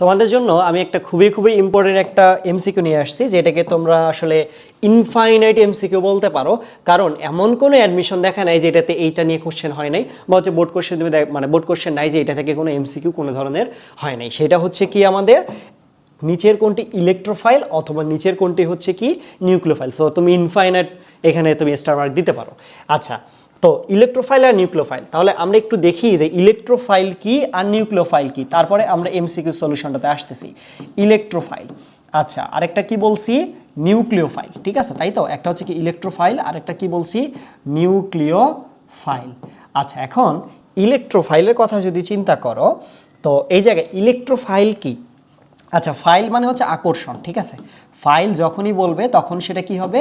তোমাদের জন্য আমি একটা খুবই খুবই ইম্পর্টেন্ট একটা এমসিকিউ নিয়ে আসছি, যেটাকে তোমরা আসলে ইনফাইনাইট এমসিকিউ বলতে পারো। কারণ এমন কোনো অ্যাডমিশন দেখা নাই যে এটাতে এইটা নিয়ে কোশ্চেন হয় নাই, বা হচ্ছে বোর্ড কোশ্চেন তুমি মানে বোর্ড কোশ্চেন নাই যে এটা থেকে কোনো এমসিকিউ কোনো ধরনের হয় নাই। সেটা হচ্ছে কি আমাদের নিচের কোনটি ইলেকট্রোফাইল অথবা নিচের কোনটি হচ্ছে কি নিউক্লিওফাইল সো তুমি ইনফাইনাইট এখানে তুমি স্টার মার্ক দিতে পারো। আচ্ছা তো ইলেকট্রোফাইল আর নিউক্লিওফাইল তাহলে আমরা একটু দেখি যে ইলেকট্রোফাইল কি আর নিউক্লিওফাইল কি। তারপরে আমরা এমসিকিউ সলিউশনটাতে আসতেছি। ইলেকট্রোফাইল আচ্ছা আরেকটা কি বলছি? নিউক্লিওফাইল ঠিক আছে, তাই তো? একটা হচ্ছে কি ইলেকট্রোফাইল আর একটা কি বলছি? নিউক্লিওফাইল আচ্ছা এখন ইলেকট্রোফাইলের কথা যদি চিন্তা করো, তো এই জায়গায় ইলেকট্রোফাইল কি? আচ্ছা ফাইল মানে হচ্ছে আকর্ষণ, ঠিক আছে? ফাইল যখনই বলবে তখন সেটা কি হবে?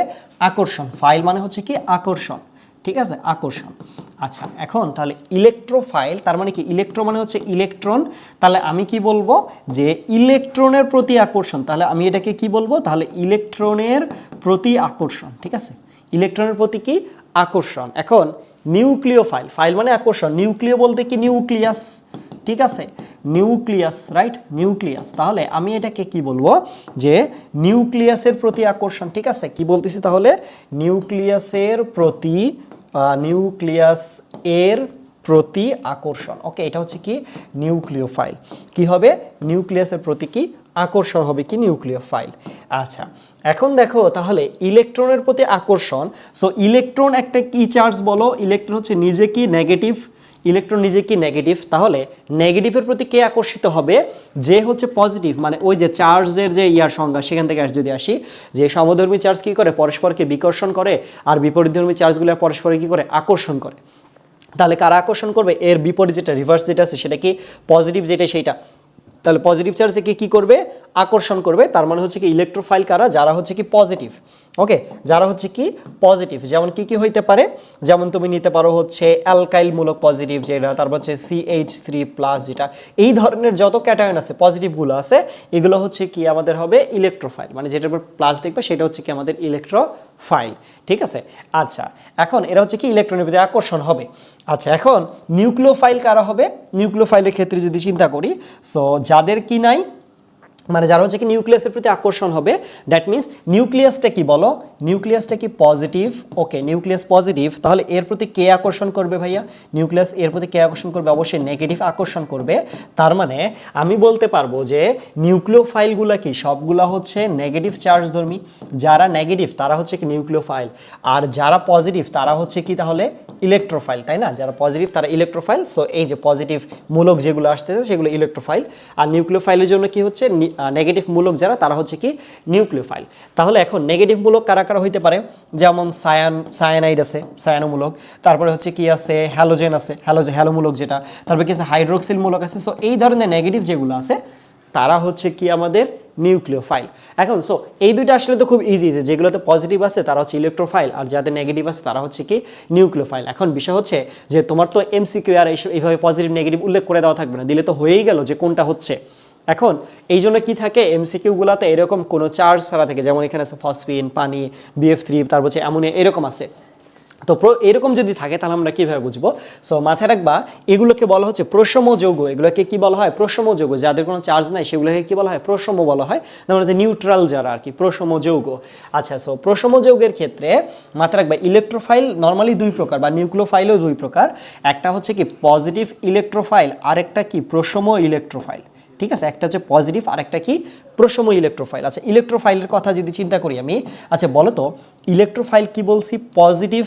আকর্ষণ। ফাইল মানে হচ্ছে কি আকর্ষণ। ঠিক আছে? আকর্ষণ। আচ্ছা এখন তাহলে ইলেকট্রোফাইল তার মানে কি? ইলেকট্রো মানে হচ্ছে ইলেকট্রন তাহলে আমি কি বলব? যে ইলেকট্রনের প্রতি আকর্ষণ। তাহলে আমি এটাকে কি বলব? তাহলে ইলেকট্রনের প্রতি আকর্ষণ, ঠিক আছে? ইলেকট্রনের প্রতি কি? আকর্ষণ। এখন নিউক্লিও ফাইল ফাইল মানে আকর্ষণ। নিউক্লিয় বলতে কি? নিউক্লিয়াস ঠিক আছে? নিউক্লিয়াস রাইট নিউক্লিয়াস তাহলে আমি এটাকে কি বলব? যে নিউক্লিয়াসের প্রতি আকর্ষণ, ঠিক আছে? কি বলতেছি তাহলে? নিউক্লিয়াসের প্রতি নিউক্লিয়াস এর প্রতি আকর্ষণ। ওকে, এটা হচ্ছে কি? নিউক্লিওফাইল। কি হবে? নিউক্লিয়াসের প্রতি কি? আকর্ষণ হবে কি? নিউক্লিওফাইল। আচ্ছা এখন দেখো তাহলে ইলেকট্রনের প্রতি আকর্ষণ। সো ইলেকট্রন একটা কি চার্জ বলো? ইলেকট্রন হচ্ছে নিজে কি নেগেটিভ ইলেকট্রন নিজে কি নেগেটিভ তাহলে নেগেটিভের প্রতি কে আকর্ষিত হবে? যে হচ্ছে পজিটিভ মানে ওই যে চার্জের যে ইয়ার সংজ্ঞা, সেখান থেকে যদি আসি, যে সমধর্মী চার্জ কী করে? পরস্পরকে বিকর্ষণ করে, আর বিপরীতধর্মী চার্জগুলো পরস্পরে কী করে? আকর্ষণ করে। তাহলে কারা আকর্ষণ করবে? এর বিপরীত যেটা রিভার্স যেটা আছে, সেটা কি? পজিটিভ যেটা, সেইটা। তাহলে পজিটিভ চার্জকে কি করবে? আকর্ষণ করবে। তার মানে হচ্ছে কি ইলেকট্রোফাইল কারা? যারা হচ্ছে কি পজিটিভ ওকে যারা হচ্ছে কি পজিটিভ যেমন কি কি হইতে পারে? যেমন তুমি নিতে পারো হচ্ছে অ্যালকাইলমূলক পজিটিভ যেটা, তারপর হচ্ছে সিএইচ থ্রি প্লাস যেটা, এই ধরনের যত ক্যাটায়ন আছে পজিটিভগুলো আছে, এগুলো হচ্ছে কি আমাদের হবে ইলেকট্রোফাইল মানে যেটার উপর প্লাস দেখবে সেটা হচ্ছে কি আমাদের ইলেকট্রোফাইল ঠিক আছে? আচ্ছা এখন এরা হচ্ছে কি ইলেকট্রনের প্রতি আকর্ষণ হবে। আচ্ছা এখন নিউক্লিওফাইল কারা হবে? নিউক্লিওফাইলের ক্ষেত্রে যদি চিন্তা করি সো যাদের কি নাই মানে যারা হচ্ছে কি নিউক্লিয়াসের প্রতি আকর্ষণ হবে দ্যাট মিন্স নিউক্লিয়াসটা কি বলো? নিউক্লিয়াসটা কি পজিটিভ ওকে নিউক্লিয়াস পজিটিভ তাহলে এর প্রতি কে আকর্ষণ করবে ভাইয়া? নিউক্লিয়াস এর প্রতি কে আকর্ষণ করবে? অবশ্যই নেগেটিভ আকর্ষণ করবে। তার মানে আমি বলতে পারব যে নিউক্লিওফাইলগুলো কি? সবগুলা হচ্ছে নেগেটিভ চার্জ ধর্মী। যারা নেগেটিভ তারা হচ্ছে কি নিউক্লিওফাইল আর যারা পজিটিভ তারা হচ্ছে কি তাহলে ইলেকট্রোফাইল তাই না? যারা পজিটিভ তারা ইলেকট্রোফাইল সো এই যে পজিটিভ মূলক যেগুলো আসতেছে, সেগুলো ইলেকট্রোফাইল আর নিউক্লিওফাইলের জন্য কি হচ্ছে? নেগেটিভ মূলক যারা, তারা হচ্ছে কি নিউক্লিওফাইল। তাহলে এখন নেগেটিভ মূলক কারা কারা হইতে পারে? যেমন সায়ান সায়ানাইড আছে সায়ানোমূলক তারপরে হচ্ছে কি আছে? হ্যালোজেন আছে হ্যালোজে হ্যালোমূলক যেটা। তারপরে কি আছে? হাইড্রোক্সিল মূলক আছে। সো এই ধরনের নেগেটিভ যেগুলো আছে, তারা হচ্ছে কি আমাদের নিউক্লিওফাইল। এখন সো এই দুইটা আসলে তো খুব ইজি যে যেগুলোতে পজিটিভ আছে, তারা হচ্ছে ইলেকট্রোফাইল আর যাদের নেগেটিভ আছে, তারা হচ্ছে কি নিউক্লিওফাইল। এখন বিষয় হচ্ছে যে তোমার তো এমসিকিউ আর এইভাবে পজিটিভ নেগেটিভ উল্লেখ করে দেওয়া থাকবে না। দিলে তো হয়েই গেল যে কোনটা হচ্ছে। এখন, এই জন্য কি থাকে? এমসিকিউগুলোতে এরকম কোনো চার্জ ছাড়া থাকে, যেমন এখানে আছে ফসফিন পানি বিএফ থ্রি তারপর হচ্ছে অ্যামোনিয়া এরকম আছে। তো এরকম যদি থাকে, তাহলে আমরা কীভাবে বুঝব? সো মাথায় রাখবা, এগুলোকে বলা হচ্ছে প্রসম যৌগ। এগুলোকে কি বলা হয়? প্রসম যৌগ। যাদের কোনো চার্জ নাই, সেগুলোকে কি বলা হয়? প্রসম বলা হয়। যেমন হচ্ছে নিউট্রাল যারা আর কি প্রসম যৌগ। আচ্ছা সো প্রসম যৌগের ক্ষেত্রে মাথায় রাখবা ইলেকট্রোফাইল নর্মালি দুই প্রকার, বা নিউক্লোফাইলও দুই প্রকার। একটা হচ্ছে কি পজিটিভ ইলেকট্রোফাইল আরেকটা কি প্রসম ইলেকট্রোফাইল ঠিক আছে? একটা হচ্ছে পজিটিভ আর একটা কি? প্রসম ইলেকট্রোফাইল আচ্ছা ইলেকট্রোফাইলের কথা যদি চিন্তা করি আমি আচ্ছা বলো তো ইলেকট্রোফাইল কি বলছি? পজিটিভ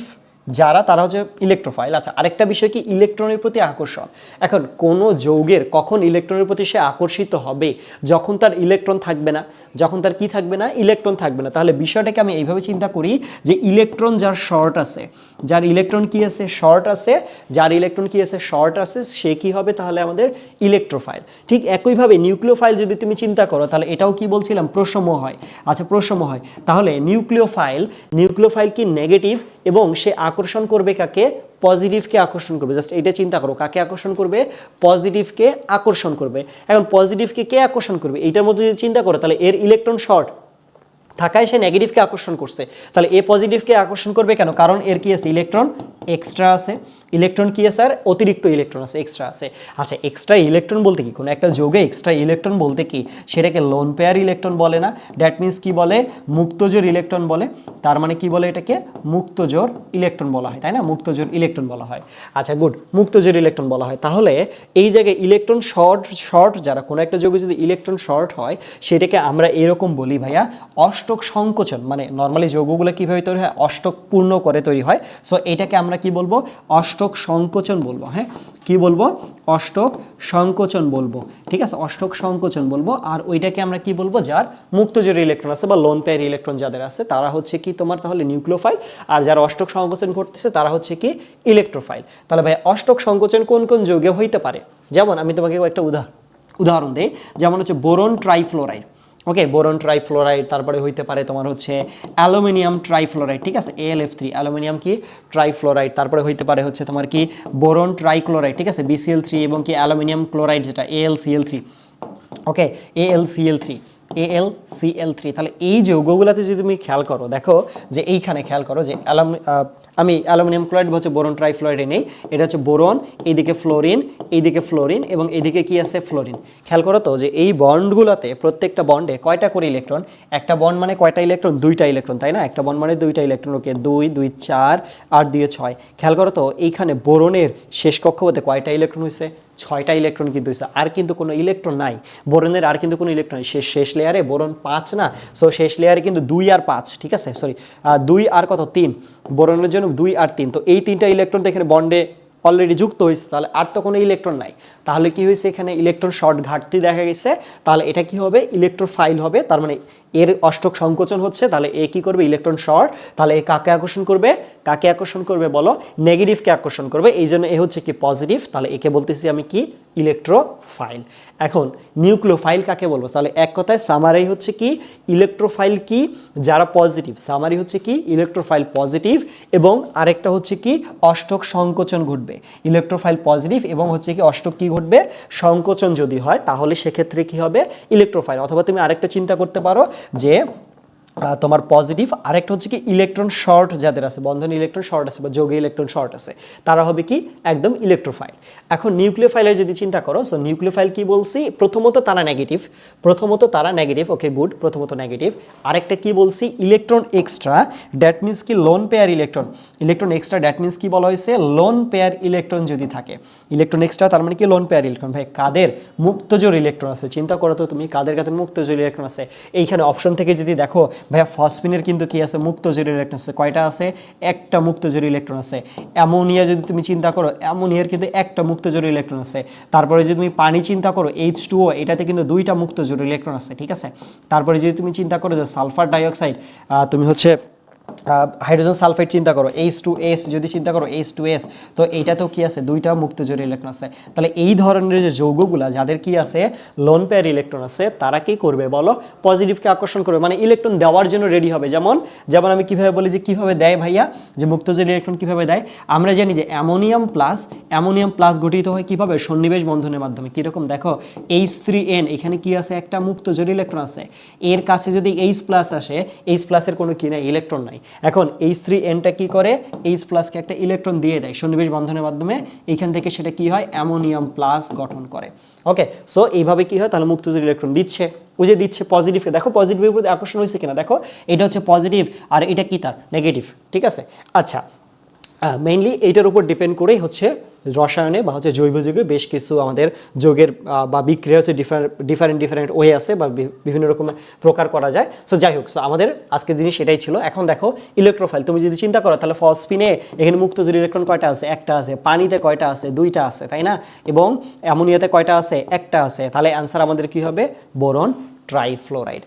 যারা, তারা হচ্ছে ইলেকট্রোফাইল আচ্ছা আরেকটা বিষয় কি? ইলেকট্রনের প্রতি আকর্ষণ। এখন, কোনো যৌগের কখন ইলেকট্রনের প্রতি সে আকর্ষিত হবে? যখন তার ইলেকট্রন থাকবে না। যখন তার কি থাকবে না? ইলেকট্রন থাকবে না। তাহলে বিষয়টাকে আমি এইভাবে চিন্তা করি যে ইলেকট্রন যার শর্ট আছে, যার ইলেকট্রন কি আছে? শর্ট আছে। যার ইলেকট্রন কি আছে? শর্ট আছে। সে কি হবে? তাহলে আমাদের ইলেকট্রোফাইল ঠিক একইভাবে নিউক্লিওফাইল যদি তুমি চিন্তা করো, তাহলে এটাও কি বলছিলাম? প্রসম হয়। আচ্ছা প্রসম হয়। তাহলে নিউক্লিওফাইল নিউক্লিওফাইল কি নেগেটিভ এবং সে আকর্ষণ করবে কাকে? পজিটিভকে আকর্ষণ করবে। জাস্ট এটা চিন্তা করো, কাকে আকর্ষণ করবে? পজিটিভকে আকর্ষণ করবে। এখন পজিটিভকে কে আকর্ষণ করবে? এইটার মধ্যে যদি চিন্তা করো, তাহলে এর ইলেকট্রন শর্ট থাকায় সে নেগেটিভকে আকর্ষণ করছে। তাহলে এ পজিটিভকে আকর্ষণ করবে কেন? কারণ এর কি আছে? ইলেকট্রন এক্সট্রা আছে। ইলেকট্রন কি আছে আর অতিরিক্ত ইলেকট্রন আছে এক্সট্রা আছে। আচ্ছা এক্সট্রা ইলেকট্রন বলতে কি? কোনো একটা যোগে এক্সট্রা ইলেকট্রন বলতে কি? সেটাকে লোন পেয়ার ইলেকট্রন বলে না। দ্যাট মিন্স কি বলে? মুক্তজোর ইলেকট্রন বলে। তার মানে কি বলে এটাকে? মুক্তজোর ইলেকট্রন বলা হয়, তাই না? মুক্তজোর ইলেকট্রন বলা হয়। আচ্ছা গুড মুক্তজোর ইলেকট্রন বলা হয়। তাহলে এই জায়গায় ইলেকট্রন শর্ট শর্ট যারা, কোনো একটা যোগে যদি ইলেকট্রন শর্ট হয়, সেটাকে আমরা এরকম বলি ভাইয়া, অষ্টক সংকোচন মানে নর্মালি যৌগগুলো কীভাবে তৈরি হয়? অষ্টক পূর্ণ করে তৈরি হয়। সো এটাকে আমরা কি বলব? অষ্টক সংকোচন বলব হ্যাঁ? কি বলব? অষ্টক সংকোচন বলব, ঠিক আছে? অষ্টক সংকোচন বলব, আর ওইটাকে আমরা কি বলব? যার মুক্তজোর ইলেকট্রন আছে বা লোন পেয়ার ইলেকট্রন যাদের আছে, তারা হচ্ছে কি তোমার তাহলে নিউক্লিওফাইল, আর যারা অষ্টক সংকোচন করতেছে, তারা হচ্ছে কি ইলেকট্রোফাইল তাহলে ভাই, অষ্টক সংকোচন কোন কোন যোগে হইতে পারে? যেমন আমি তোমাকে একটা উদাহরণ উদাহরণ দিই, যেমন হচ্ছে boron trifluoride. Okay boron trifluoride তারপরে হইতে পারে তোমার হচ্ছে অ্যালুমিনিয়াম ট্রাইফ্লোরাইড, ঠিক আছে? এএলএফ থ্রি অ্যালুমিনিয়াম কি? ট্রাইফ্লোরাইড, তারপরে হইতে পারে হচ্ছে তোমার কি? বোরন ট্রাইক্লোরাইড, ঠিক আছে? বিসিএল থ্রি এবং কি? অ্যালুমিনিয়াম ক্লোরাইড যেটা L ALCL three okay ALCL three AL CL three তাহলে এই যৌগগুলোতে যদি তুমি খেয়াল করো, দেখো যে এইখানে খেয়াল করো যে অ্যালাম আমি অ্যালুমিনিয়াম ক্লোরাইড হচ্ছে বোরন ট্রাইফ্লোরাইডে নেই। এটা হচ্ছে বোরন, এইদিকে ফ্লোরিন এইদিকে ফ্লোরিন এবং এইদিকে কি আছে? ফ্লোরিন। খেয়াল করো তো যে এই বন্ডগুলোতে প্রত্যেকটা বন্ডে কয়টা করে ইলেকট্রন? একটা বন্ড মানে কয়টা ইলেকট্রন? দুইটা ইলেকট্রন, তাই না? একটা বন্ড মানে দুইটা ইলেকট্রন, ওকে, দুই দুই, চার আর দুই ছয়। খেয়াল করো তো এইখানে বোরনের শেষ কক্ষপথে কয়টা ইলেকট্রন হয়েছে ছয়টা ইলেকট্রন কিন্তু হয়েছে আর কিন্তু কোনো ইলেকট্রন নাই। বোরনের আর কিন্তু কোনো ইলেকট্রন শেষ শেষ লেয়ারে বোরন পাঁচ না? সো শেষ লেয়ারে কিন্তু দুই আর পাঁচ, ঠিক আছে? সরি দুই আর কত? তিন। বোরনের জন্য দুই আর তিন। তো এই তিনটা ইলেকট্রন তো এখানে বন্ডে অলরেডি যুক্ত হয়েছে, তাহলে আর তো কোনো ইলেকট্রন নাই। তাহলে কি হয়েছে এখানে? ইলেকট্রন শর্ট ঘাটতি দেখা গেছে। তাহলে এটা কি হবে? ইলেকট্রোফাইল হবে। তার মানে এর অষ্টক সংকোচন হচ্ছে। তাহলে এ কি করবে? ইলেকট্রন শর্ট তাহলে এ কাকে আকর্ষণ করবে? কাকে আকর্ষণ করবে বলো? নেগেটিভকে আকর্ষণ করবে। এই জন্য এ হচ্ছে কি পজিটিভ তাহলে একে বলতেছি আমি কি? ইলেকট্রোফাইল এখন নিউক্লিওফাইল কাকে বলব? তাহলে এক কথায় সামারি হচ্ছে কি? ইলেকট্রোফাইল কি? যারা পজিটিভ সামারি হচ্ছে কি? ইলেকট্রোফাইল পজিটিভ এবং আরেকটা হচ্ছে কি? অষ্টক সংকোচন ঘটবে। ইলেকট্রোফাইল পজিটিভ এবং হচ্ছে কি অষ্টক কি ঘটবে? সংকোচন যদি হয়, তাহলে সেক্ষেত্রে কি হবে? ইলেকট্রোফাইল। অথবা তুমি আরেকটা চিন্তা করতে পারো যে তোমার পজিটিভ আরেকটা হচ্ছে কি ইলেকট্রন শর্ট যাদের আছে, বন্ধন ইলেকট্রন শর্ট আছে বা যোগে ইলেকট্রন শর্ট আছে, তারা হবে কি একদম ইলেকট্রোফাইল এখন নিউক্লিওফাইলের যদি চিন্তা করো সো নিউক্লিওফাইল কি বলছি? প্রথমত তারা নেগেটিভ প্রথমত তারা নেগেটিভ ওকে গুড প্রথমত নেগেটিভ আরেকটা কি বলছি? ইলেকট্রন এক্সট্রা ড্যাট মিন্স কি lone pair electron electron extra that means কি বলা হয়েছে? লোন পেয়ার ইলেকট্রন যদি থাকে। ইলেকট্রন এক্সট্রা তার মানে কি লোন পেয়ার ইলেকট্রন ভাই, কাদের মুক্তজোর ইলেকট্রন আছে? চিন্তা করো তো তুমি, কাদের কাদের মুক্তজোর ইলেকট্রন আছে? এইখানে অপশন থেকে যদি দেখো ভাইয়া ফসফিনের কিন্তু কি আছে? মুক্ত জরুরি ইলেকট্রন আছে। কয়টা আছে? একটা মুক্ত জরুরি ইলেকট্রন আছে। অ্যামোনিয়া যদি তুমি চিন্তা করো, অ্যামোনিয়ার কিন্তু একটা মুক্ত জরুরি ইলেকট্রন আছে। তারপরে যদি তুমি পানি চিন্তা করো এইচ টু ও এটাতে কিন্তু দুইটা মুক্ত জরুরি ইলেকট্রন আছে, ঠিক আছে? তারপরে যদি তুমি চিন্তা করো যে সালফার ডাইঅক্সাইড তুমি হচ্ছে হাইড্রোজেন সালফাইড চিন্তা করো এইচ টু এস যদি চিন্তা করো এইচ টু এস তো এইটাতেও কি আছে? দুইটা মুক্তজোর ইলেকট্রন আছে। তাহলে এই ধরনের যে যৌগগুলা, যাদের কি আছে? লোন পেয়ার ইলেকট্রন আছে, তারা কি করবে বলো? পজিটিভকে আকর্ষণ করবে। মানে ইলেকট্রন দেওয়ার জন্য রেডি হবে। যেমন যেমন আমি কীভাবে বলি যে কীভাবে দেয় ভাইয়া? যে মুক্তজোর ইলেকট্রন কীভাবে দেয়? আমরা জানি যে অ্যামোনিয়াম প্লাস অ্যামোনিয়াম প্লাস গঠিত হয় কীভাবে? সন্নিবেশ বন্ধনের মাধ্যমে। কীরকম? দেখো এইচ থ্রি এন এখানে কি আছে? একটা মুক্তজোর ইলেকট্রন আছে। এর কাছে যদি এইচ প্লাস আসে এইচ প্লাসের কোনো কি নাই? ইলেকট্রন নাই। এখন এইচ থ্রি এনটা কী করে? এইচ প্লাসকে একটা ইলেকট্রন দিয়ে দেয় সন্নিবেশ বন্ধনের মাধ্যমে। এইখান থেকে সেটা কি হয়? অ্যামোনিয়াম প্লাস গঠন করে। ওকে সো এইভাবে কি হয়? তাহলে মুক্তজোর ইলেকট্রন দিচ্ছে। ও যে দিচ্ছে পজিটিভকে দেখো পজিটিভের প্রতি আকর্ষণ হয়েছে কিনা? দেখো, এটা হচ্ছে পজিটিভ আর এটা কি তার? নেগেটিভ ঠিক আছে? আচ্ছা মেইনলি এইটার উপর ডিপেন্ড করেই হচ্ছে রসায়নে বা হচ্ছে জৈব যুগে বেশ কিছু আমাদের যোগের বা বিক্রিয়া হচ্ছে ডিফারেন্ট ডিফারেন্ট ডিফারেন্ট ওয়ে আছে বা বিভিন্ন রকমের প্রকার করা যায়। সো যাই হোক সো আমাদের আজকের জিনিস এটাই ছিল। এখন দেখো ইলেকট্রোফাইল তুমি যদি চিন্তা করো, তাহলে ফসফিনে এখানে মুক্তজোর ইলেকট্রন কয়টা আছে? একটা আছে। পানিতে কয়টা আছে? দুইটা আছে, তাই না? এবং অ্যামোনিয়াতে কয়টা আছে? একটা আছে। তাহলে অ্যান্সার আমাদের কি হবে? Boron trifluoride.